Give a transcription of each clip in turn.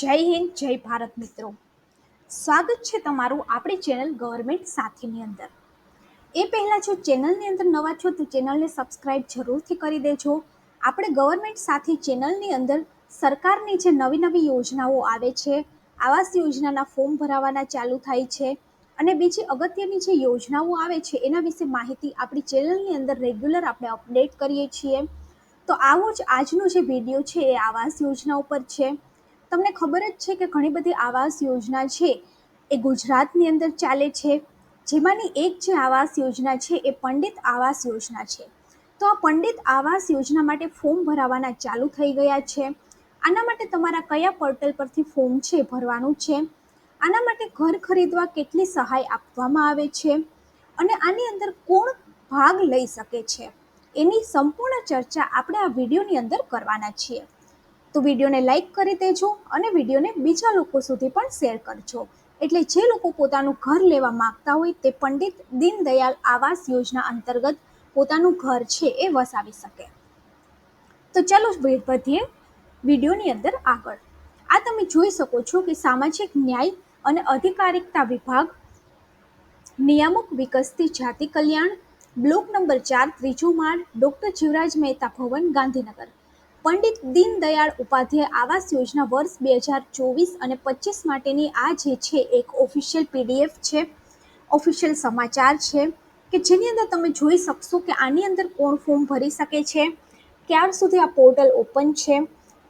જય હિન્દ, જય ભારત મિત્રો. સ્વાગત છે તમારું આપણી ચેનલ ગવર્મેન્ટ સાથીની અંદર. એ પહેલાં જો ચેનલની અંદર નવા છો તો ચેનલને સબસ્ક્રાઇબ જરૂરથી કરી દેજો. આપણે ગવર્મેન્ટ સાથી ચેનલની અંદર સરકારની જે નવી નવી યોજનાઓ આવે છે, આવાસ યોજનાના ફોર્મ ભરાવાના ચાલુ થાય છે અને બીજી અગત્યની જે યોજનાઓ આવે છે એના વિશે માહિતી આપણી ચેનલની અંદર રેગ્યુલર આપણે અપડેટ કરીએ છીએ. તો આવો જ આજનો જે વીડિયો છે એ આવાસ યોજના ઉપર છે. તમને ખબર જ છે કે ઘણી બધી આવાસ યોજના છે, એ ગુજરાતની અંદર ચાલે છે. જેમાંની એક જે આવાસ યોજના છે, એ પંડિત આવાસ યોજના છે. તો આ પંડિત આવાસ યોજના માટે ફોર્મ ભરાવાના ચાલુ થઈ ગયા છે. આના માટે તમારા કયા પોર્ટલ પરથી ફોર્મ છે ભરવાનું છે? આના માટે ઘર ખરીદવા કેટલી સહાય આપવામાં આવે છે? અને આની અંદર કોણ ભાગ લઈ શકે છે? એની સંપૂર્ણ ચર્ચા આપણે આ વિડીયોની અંદર કરવાના છીએ. તો વિડીયોને લાઇક કરી દેજો અને વિડીયોને બીજા લોકો સુધી પણ શેર કરજો. એટલે જે લોકો પોતાનું ઘર લેવા માંગતા હોય તે પંડિત દીનદયાલ આવાસ યોજના અંતર્ગત પોતાનું ઘર છે એ વસાવી શકે. તો ચાલો વધીએ વિડીયોની અંદર આગળ. આ તમે જોઈ શકો છો કે સામાજિક ન્યાય અને અધિકારિકતા વિભાગ, નિયામક વિકસતી જાતિ કલ્યાણ, બ્લોક નંબર ચાર, ત્રીજો માળ, ડૉક્ટર જીવરાજ મહેતા ભવન, ગાંધીનગર. પંડિત દીનદયાળ ઉપાધ્યાય આવાસ યોજના વર્ષ બે હજાર ચોવીસ અને પચીસ માટેની આ જે છે એક ઓફિશિયલ પીડીએફ છે. ઓફિશિયલ સમાચાર છે કે જેની અંદર તમે જોઈ શકશો કે આની અંદર કોણ ફોર્મ ભરી શકે છે, ક્યાર સુધી આ પોર્ટલ ઓપન છે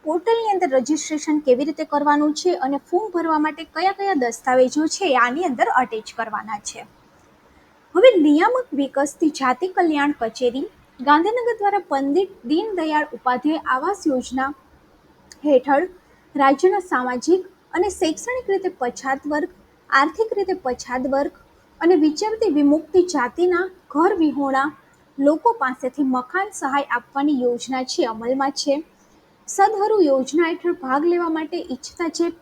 પોર્ટલની અંદર રજિસ્ટ્રેશન કેવી રીતે કરવાનું છે અને ફોર્મ ભરવા માટે કયા કયા દસ્તાવેજો છે આની અંદર અટેચ કરવાના છે. હવે નિયામક વિકસતી જાતિ કલ્યાણ કચેરી ગાંધીનગર દ્વારા પંડિત દીનદયાળ ઉપાધ્યાય આવાસ યોજના હેઠળ રાજ્યના સામાજિક અને શૈક્ષણિક રીતે પછાત વર્ગ, આર્થિક રીતે પછાત વર્ગ અને વિચરતી વિમુક્તિ જાતિના ઘર વિહોણા લોકો પાસેથી મકાન સહાય આપવાની યોજના છે, અમલમાં છે. સદહરુ યોજના હેઠળ ભાગ લેવા માટે ઈચ્છતા જે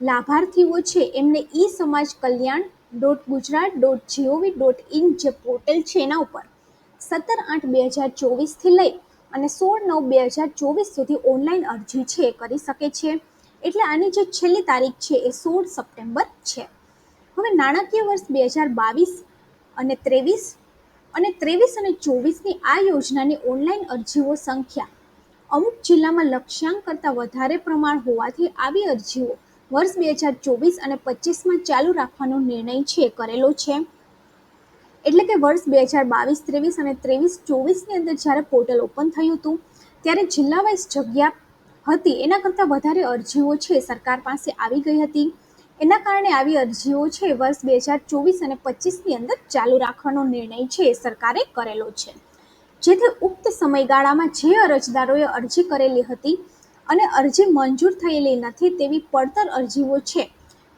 લાભાર્થીઓ છે, એમને ઈ Samaj Kalyan dot Gujarat dot GOV dot in જે પોર્ટલ છે એના ઉપર સત્તર આઠ બે હજાર ચોવીસથી લઈ અને સોળ નવ બે હજાર ચોવીસ સુધી ઓનલાઈન અરજી છે, કરી શકે છે. એટલે આની જે છેલ્લી તારીખ છે એ સોળ સપ્ટેમ્બર છે. હવે નાણાકીય વર્ષ બે હજાર બાવીસ અને ત્રેવીસ અને ત્રેવીસ અને ચોવીસની આ યોજનાની ઓનલાઈન અરજીઓ સંખ્યા અમુક જિલ્લામાં લક્ષ્યાંક કરતાં વધારે પ્રમાણ હોવાથી આવી અરજીઓ વર્ષ બે હજાર ચોવીસ અને પચીસમાં ચાલુ રાખવાનો નિર્ણય છે, કરેલો છે. એટલે કે વર્ષ બે હજાર બાવીસ, ત્રેવીસ અને ત્રેવીસ ચોવીસની અંદર જ્યારે પોર્ટલ ઓપન થયું હતું, ત્યારે જિલ્લા વાઇઝ જગ્યા હતી, એના કરતાં વધારે અરજીઓ છે સરકાર પાસે આવી ગઈ હતી. એના કારણે આવી અરજીઓ છે વર્ષ બે હજાર ચોવીસ અને પચીસની અંદર ચાલુ રાખવાનો નિર્ણય છે સરકારે કરેલો છે. જેથી ઉક્ત સમયગાળામાં જે અરજદારોએ અરજી કરેલી હતી અને અરજી મંજૂર થયેલી નથી તેવી પડતર અરજીઓ છે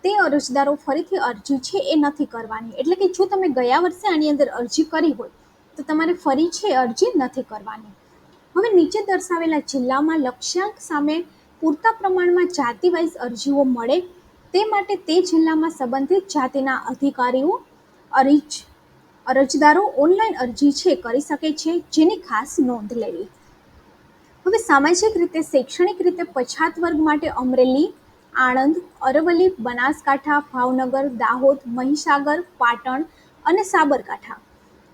તે અરજદારો ફરીથી અરજી છે એ નથી કરવાની. એટલે કે જો તમે ગયા વર્ષે આની અંદર અરજી કરી હોય, તો તમારે ફરી છે અરજી નથી કરવાની. હવે નીચે દર્શાવેલા જિલ્લામાં લક્ષ્યાંક સામે પૂરતા પ્રમાણમાં જાતિવાઇઝ અરજીઓ મળે, તે માટે તે જિલ્લામાં સંબંધિત જાતિના અધિકારીઓ, અરજ, અરજદારો ઓનલાઈન અરજી છે કરી શકે છે, જેની ખાસ નોંધ લેવી. હવે સામાજિક રીતે, શૈક્ષણિક રીતે પછાત વર્ગ માટે અમરેલી આણંદ, અરવલ્લી, બનાસકાંઠા, ભાવનગર, દાહોદ, મહીસાગર, પાટણ અને સાબરકાંઠા.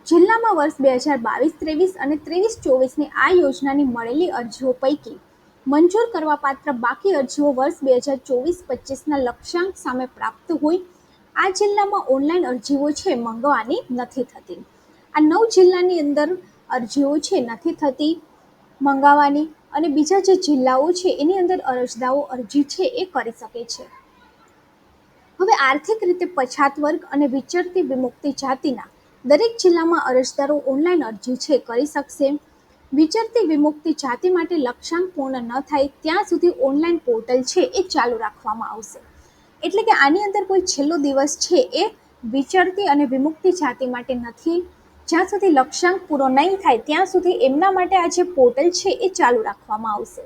જિલ્લામાં વર્ષ બે હજાર બાવીસ, ત્રેવીસ અને ત્રેવીસ ચોવીસની આ યોજનાની મળેલી અરજીઓ પૈકી મંજૂર કરવા પાત્ર બાકી અરજીઓ વર્ષ બે હજાર ચોવીસ પચીસના લક્ષ્યાંક સામે પ્રાપ્ત હોય, આ જિલ્લામાં ઓનલાઈન અરજીઓ છે મંગવાની નથી થતી. આ નવ જિલ્લાની અંદર અરજીઓ છે નથી થતી મંગાવવાની અને બીજા જે જિલ્લાઓ છે, એની અંદર અરજદારો અરજી છે, એ કરી શકે છે. હવે આર્થિક રીતે પછાત વર્ગ અને વિચરતી વિમુક્તિ જાતિના દરેક જિલ્લામાં અરજદારો ઓનલાઈન અરજી છે, કરી શકશે. વિચરતી વિમુક્તિ જાતિ માટે લક્ષ્યાંક પૂર્ણ ન થાય, ત્યાં સુધી ઓનલાઈન પોર્ટલ છે, એ ચાલુ રાખવામાં આવશે. એટલે કે આની અંદર કોઈ છેલ્લો દિવસ છે, એ વિચરતી અને વિમુક્તિ જાતિ માટે નથી. જ્યાં સુધી લક્ષ્યાંક પૂરો નહીં થાય, ત્યાં સુધી એમના માટે આ જે પોર્ટલ છે એ ચાલુ રાખવામાં આવશે.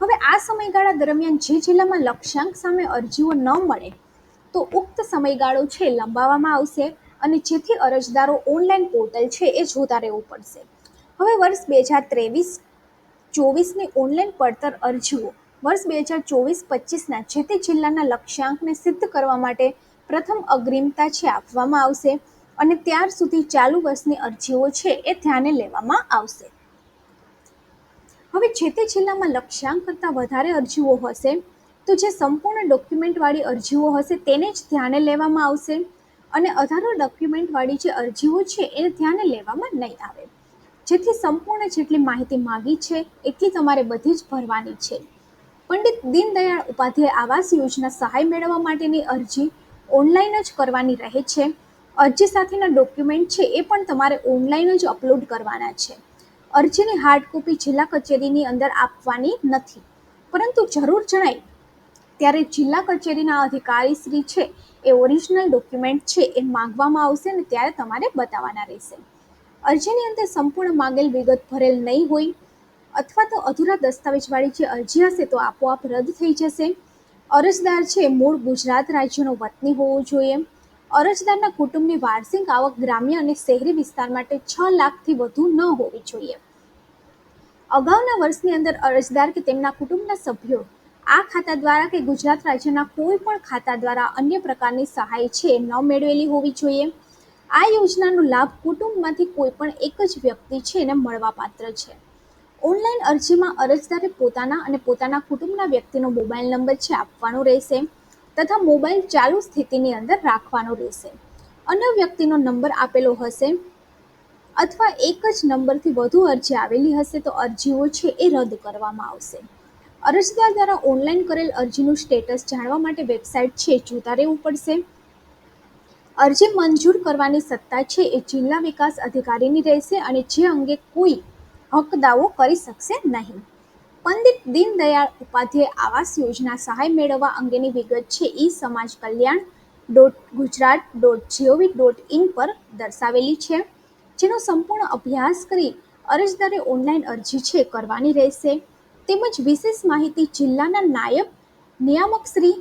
હવે આ સમયગાળા દરમિયાન જે જિલ્લામાં લક્ષ્યાંક સામે અરજીઓ ન મળે, તો ઉક્ત સમયગાળો છે લંબાવવામાં આવશે અને જેથી અરજદારો ઓનલાઈન પોર્ટલ છે એ જોતા રહેવું પડશે. હવે વર્ષ બે હજાર ત્રેવીસ ચોવીસની ઓનલાઈન પડતર અરજીઓ. વર્ષ બે હજાર ચોવીસ પચીસના જે તે જિલ્લાના લક્ષ્યાંકને સિદ્ધ કરવા માટે પ્રથમ અગ્રિમતા છે આપવામાં આવશે અને ત્યાર સુધી ચાલુ વર્ષની અરજીઓ છે એ ધ્યાને લેવામાં આવશે. હવે જે તે જિલ્લામાં લક્ષ્યાંક કરતાં વધારે અરજીઓ હશે, તો જે સંપૂર્ણ ડોક્યુમેન્ટવાળી અરજીઓ હશે તેને જ ધ્યાને લેવામાં આવશે અને અધારો ડોક્યુમેન્ટવાળી જે અરજીઓ છે એને ધ્યાને લેવામાં નહીં આવે. જેથી સંપૂર્ણ જેટલી માહિતી માગી છે, એટલી તમારે બધી જ ભરવાની છે. પંડિત દીનદયાળ ઉપાધ્યાય આવાસ યોજના સહાય મેળવવા માટેની અરજી ઓનલાઈન જ કરવાની રહે છે. અરજી સાથેના ડોક્યુમેન્ટ છે એ પણ તમારે ઓનલાઈન જ અપલોડ કરવાના છે. અરજીની હાર્ડ કોપી જિલ્લા કચેરીની અંદર આપવાની નથી. પરંતુ જરૂર જણાય, ત્યારે જિલ્લા કચેરીના અધિકારી શ્રી છે એ ઓરિજિનલ ડોક્યુમેન્ટ છે એ માંગવામાં આવશે ને ત્યારે તમારે બતાવવાના રહેશે. અરજીની અંદર સંપૂર્ણ માંગેલ વિગત ભરેલ નહીં હોય અથવા તો અધૂરા દસ્તાવેજવાળી જે અરજી હશે તો આપોઆપ રદ થઈ જશે. અરજદાર છે મૂળ ગુજરાત રાજ્યનો વતની હોવો જોઈએ. અરજદારના કુટુંબની વાર્ષિક આવક ગ્રામ્ય અને શહેરી વિસ્તાર માટે છ લાખથી વધુ ન હોવી જોઈએ. અગાઉના વર્ષની અંદર અરજદાર કે તેમના કુટુંબના સભ્યો આ ખાતા દ્વારા કે ગુજરાત રાજ્યના કોઈ પણ ખાતા દ્વારા અન્ય પ્રકારની સહાય છે ન મેળવેલી હોવી જોઈએ. આ યોજનાનો લાભ કુટુંબમાંથી કોઈ પણ એક જ વ્યક્તિ છે એને મળવાપાત્ર છે. ઓનલાઈન અરજીમાં અરજદારે પોતાના અને પોતાના કુટુંબના વ્યક્તિનો મોબાઈલ નંબર છે આપવાનો રહેશે. તથા મોબાઈલ ચાલુ સ્થિતિની અંદર રાખવાનો રહેશે. અન્ય વ્યક્તિનો નંબર આપેલો હશે અથવા એક જ નંબરથી વધુ અરજી આવેલી હશે તો અરજીઓ છે એ રદ કરવામાં આવશે. અરજદાર દ્વારા ઓનલાઈન કરેલ અરજીનું સ્ટેટસ જાણવા માટે વેબસાઇટ છે, જોતા રહેવું પડશે. અરજી મંજૂર કરવાની સત્તા છે એ જિલ્લા વિકાસ અધિકારીની રહેશે અને જે અંગે કોઈ હક દાવો કરી શકશે નહીં. પંડિત દીનદયાળ ઉપાધ્યાય આવાસ યોજના સહાય મેળવવા અંગેની વિગત છે ઈ Samaj Kalyan dot Gujarat dot GOV dot in પર દર્શાવેલી છે. જેનો સંપૂર્ણ અભ્યાસ કરી અરજદારે ઓનલાઈન અરજી છે કરવાની રહેશે. તેમજ વિશેષ માહિતી જિલ્લાના નાયબ નિયામક શ્રી,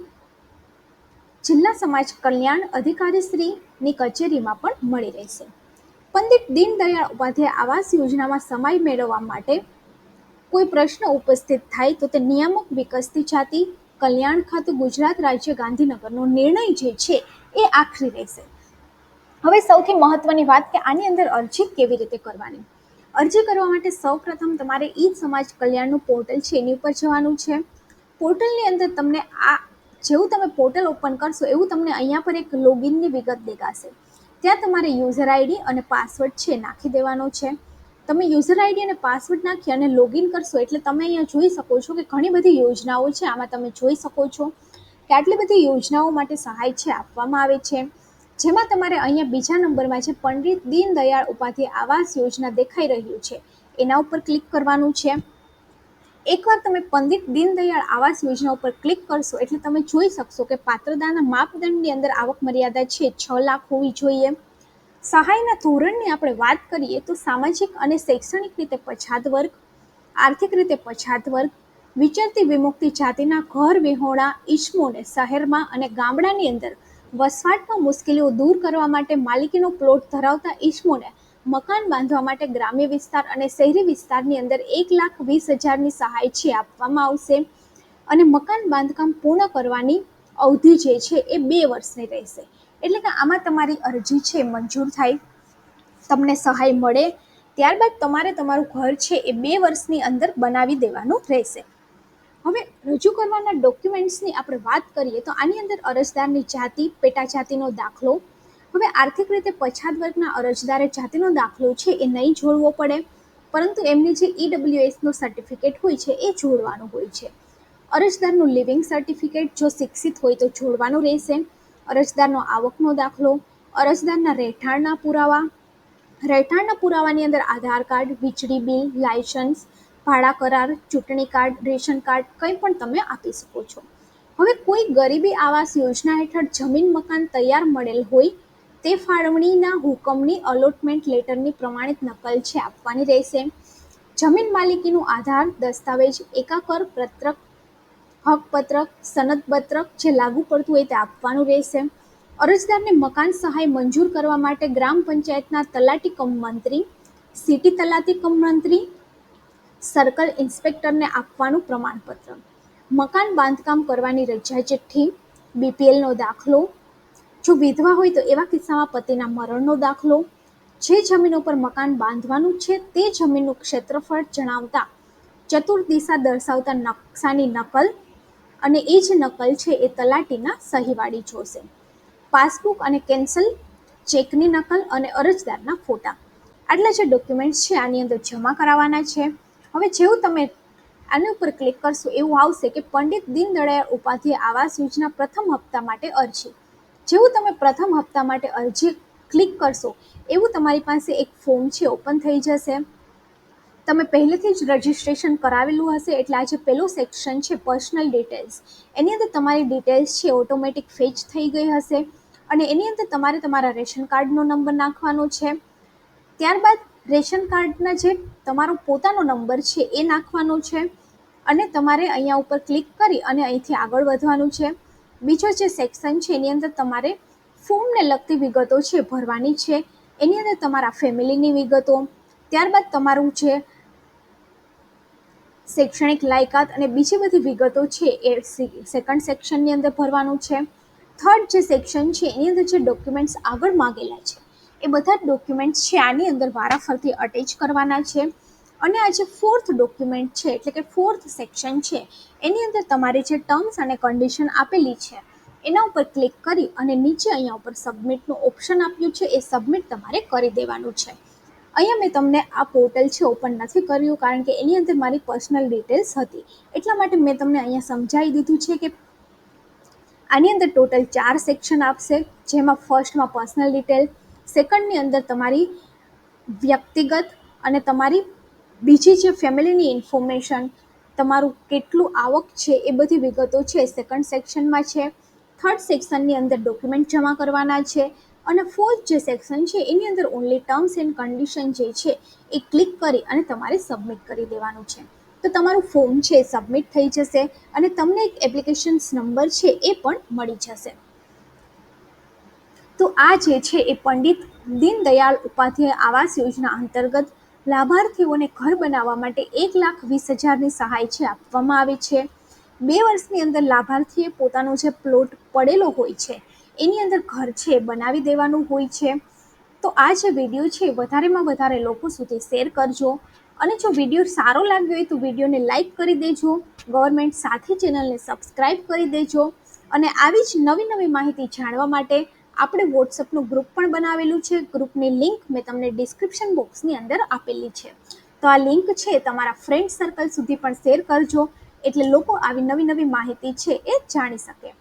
જિલ્લા સમાજ કલ્યાણ અધિકારી શ્રીની કચેરીમાં પણ મળી રહેશે. પંડિત દીનદયાળ ઉપાધ્યાય આવાસ યોજનામાં સમય મેળવવા માટે કોઈ પ્રશ્ન ઉપસ્થિત થાય તો તે નિયામક વિકસતી જાતિ, કલ્યાણ ખાતું, ગુજરાત રાજ્ય, ગાંધીનગરનો નિર્ણય જે છે એ આખરી રહેશે. હવે સૌથી મહત્વની વાત કે આની અંદર અરજી કેવી રીતે કરવાની? અરજી કરવા માટે સૌપ્રથમ તમારે ઈ સમાજ કલ્યાણનું પોર્ટલ છે, એની ઉપર જવાનું છે. પોર્ટલની અંદર તમને આ જેવું તમે પોર્ટલ ઓપન કરશો, એવું તમને અહીંયા પર એક લોગિનની વિગત દેખાશે. ત્યાં તમારે યુઝર આઈડી અને પાસવર્ડ છે નાખી દેવાનો છે. તમે યુઝર આઈડી અને પાસવર્ડ નાખી અને લોગિન કરશો એટલે તમે અહીંયા જોઈ શકો છો કે ઘણી બધી યોજનાઓ છે. આમાં તમે જોઈ શકો છો કે આટલી બધી યોજનાઓ માટે સહાય છે, આપવામાં આવે છે. જેમાં તમારે અહીંયા બીજા નંબરમાં છે, પંડિત દીનદયાળ ઉપાધ્યાય આવાસ યોજના દેખાઈ રહ્યું છે. એના ઉપર ક્લિક કરવાનું છે. એકવાર તમે પંડિત દીનદયાળ આવાસ યોજના ઉપર ક્લિક કરશો એટલે તમે જોઈ શકશો કે પાત્રતાના માપદંડની અંદર આવક મર્યાદા છે છ લાખ હોવી જોઈએ. સહાયના ધોરણની આપણે વાત કરીએ તો સામાજિક અને શૈક્ષણિક રીતે પછાત વર્ગ, આર્થિક રીતે પછાત વર્ગ, વિચરતી વિમુક્તિ જાતિના ઘર વિહોણા ઈસમોને શહેરમાં અને ગામડાની અંદર વસવાટમાં મુશ્કેલીઓ દૂર કરવા માટે માલિકીનો પ્લોટ ધરાવતા ઈસમોને મકાન બાંધવા માટે ગ્રામ્ય વિસ્તાર અને શહેરી વિસ્તારની અંદર એક લાખ વીસ હજારની સહાય છે આપવામાં આવશે. અને મકાન બાંધકામ પૂર્ણ કરવાની અવધિ જે છે એ બે વર્ષની રહેશે. એટલે કે આમાં તમારી અરજી છે મંજૂર થાય, તમને સહાય મળે, ત્યારબાદ તમારે તમારું ઘર છે એ બે વર્ષની અંદર બનાવી દેવાનું રહેશે. હવે રજૂ કરવાના ડોક્યુમેન્ટ્સની આપણે વાત કરીએ તો આની અંદર અરજદારની જાતિ પેટા જાતિનો દાખલો. હવે આર્થિક રીતે પછાત વર્ગના અરજદારે જાતિનો દાખલો છે એ નહીં જોડવો પડે, પરંતુ એમની જે ઈડબ્લ્યુએસનું સર્ટિફિકેટ હોય છે એ જોડવાનું હોય છે. અરજદારનું લિવિંગ સર્ટિફિકેટ જો શિક્ષિત હોય તો જોડવાનું રહેશે. અરજદારનો આવકનો દાખલો, અરજદારના રહેઠાણના પુરાવા. રહેઠાણના પુરાવાની અંદર આધાર કાર્ડ, વીજળી બિલ, લાયસન્સ, ભાડા કરાર, ચૂંટણી કાર્ડ, રેશન કાર્ડ કંઈ પણ તમે આપી શકો છો. હવે કોઈ ગરીબી આવાસ યોજના હેઠળ જમીન મકાન તૈયાર મળેલ હોય, તે ફાળવણીના હુકમની અલોટમેન્ટ લેટરની પ્રમાણિત નકલ છે આપવાની રહેશે. જમીન માલિકીનું આધાર, દસ્તાવેજ, એકાકર, પત્રક હકપત્રક, સનદપત્રક જે લાગુ પડતું હોય તે આપવાનું રહેશે. અરજદારને મકાન સહાય મંજૂર કરવા માટે ગ્રામ પંચાયતના તલાટી કમ મંત્રી, સિટી તલાટી કમ મંત્રી, સર્કલ ઇન્સ્પેક્ટરને આપવાનું પ્રમાણપત્ર. મકાન બાંધકામ કરવાની રજા ચિઠ્ઠી, બીપીએલનો દાખલો. જો વિધવા હોય તો એવા કિસ્સામાં પતિના મરણનો દાખલો. જે જમીન ઉપર મકાન બાંધવાનું છે તે જમીનનું ક્ષેત્રફળ જણાવતા ચતુર્દિશા દર્શાવતા નકશાની નકલ. અને એ જ નકલ છે એ તલાટીના સહીવાળી જોશે. પાસબુક અને કેન્સલ, ચેકની નકલ અને અરજદારના ફોટા. આટલા જે ડોક્યુમેન્ટ્સ છે આની અંદર જમા કરાવવાના છે. હવે જેવું તમે આની ઉપર ક્લિક કરશો એવું આવશે કે પંડિત દીનદયાળ ઉપાધ્યાય આવાસ યોજના પ્રથમ હપ્તા માટે અરજી. જેવું તમે પ્રથમ હપ્તા માટે અરજી ક્લિક કરશો, એવું તમારી પાસે એક ફોર્મ છે, ઓપન થઈ જશે. તમે પહેલેથી જ રજિસ્ટ્રેશન કરાવેલું હશે એટલે આ જે પહેલું સેક્શન છે પર્સનલ ડિટેલ્સ એની અંદર તમારી ડિટેલ્સ છે ઓટોમેટિક ફેચ થઈ ગઈ હશે અને એની અંદર તમારે તમારા રેશન કાર્ડનો નંબર નાખવાનો છે. ત્યારબાદ રેશન કાર્ડના જે તમારો પોતાનો નંબર છે એ નાખવાનો છે અને તમારે અહીંયા ઉપર ક્લિક કરી અને અહીંથી આગળ વધવાનું છે. બીજો જે સેક્શન છે એની અંદર તમારે ફોર્મને લગતી વિગતો છે ભરવાની છે. એની અંદર તમારા ફેમિલીની વિગતો. ત્યારબાદ તમારું જે શૈક્ષણિક લાયકાત અને બીજી બધી વિગતો છે એ સેકન્ડ સેક્શનની અંદર ભરવાનું છે. થર્ડ જે સેક્શન છે, એની અંદર જે ડોક્યુમેન્ટ્સ આગળ માગેલા છે, એ બધા જ ડોક્યુમેન્ટ્સ છે, આની અંદર વારાફરતી અટેચ કરવાના છે. અને આ જે ફોર્થ ડોક્યુમેન્ટ છે, એટલે કે ફોર્થ સેક્શન છે, એની અંદર તમારે જે ટર્મ્સ અને કન્ડિશન આપેલી છે, એના ઉપર ક્લિક કરી અને નીચે અહીંયા ઉપર સબમિટનું ઓપ્શન આપ્યું છે, એ સબમિટ તમારે કરી દેવાનું છે. અહીંયા મેં તમને આ પોર્ટલ છે ઓપન નથી કર્યું કારણ કે એની અંદર મારી પર્સનલ ડિટેલ્સ હતી. એટલા માટે મેં તમને અહીંયા સમજાવી દીધું છે કે આની અંદર ટોટલ ચાર સેક્શન આપશે, જેમાં ફર્સ્ટમાં પર્સનલ ડિટેલ સેકન્ડની અંદર તમારી વ્યક્તિગત અને તમારી બીજી જે ફેમિલીની ઇન્ફોર્મેશન તમારું કેટલું આવક છે એ બધી વિગતો છે સેકન્ડ સેક્શનમાં છે. થર્ડ સેક્શનની અંદર ડોક્યુમેન્ટ જમા કરવાના છે. અને ફોર્થ જે સેક્શન છે, એની અંદર ઓનલી ટર્મ્સ એન્ડ કન્ડિશન જે છે, એ ક્લિક કરી અને તમારે સબમિટ કરી દેવાનું છે. તો તમારું ફોર્મ છે સબમિટ થઈ જશે અને તમને એક એપ્લિકેશન્સ નંબર છે એ પણ મળી જશે. તો આ જે છે એ પંડિત દીનદયાળ ઉપાધ્યાય આવાસ યોજના અંતર્ગત લાભાર્થીઓને ઘર બનાવવા માટે એક લાખ વીસ હજારની સહાય છે આપવામાં આવે છે. બે વર્ષની અંદર લાભાર્થીએ પોતાનો જે પ્લોટ પડેલો હોય છે એની અંદર ઘર છે, બનાવી દેવાનું હોય છે. તો આ જે વીડિયો છે, વધારેમાં વધારે લોકો સુધી શેર કરજો. અને જો વીડિયો સારો લાગ્યો હોય તો વિડીયોને લાઇક કરી દેજો. ગવર્મેન્ટ સાથે ચેનલને સબસ્ક્રાઈબ કરી દેજો. અને આવી જ નવી નવી માહિતી જાણવા માટે આપણે વોટ્સઅપનું ગ્રુપ પણ બનાવેલું છે. ગ્રુપની લિંક મેં તમને ડિસ્ક્રિપ્શન બોક્સની અંદર આપેલી છે. તો આ લિંક છે, તમારા ફ્રેન્ડ સર્કલ સુધી પણ શેર કરજો. એટલે લોકો આવી નવી નવી માહિતી છે એ જાણી શકે.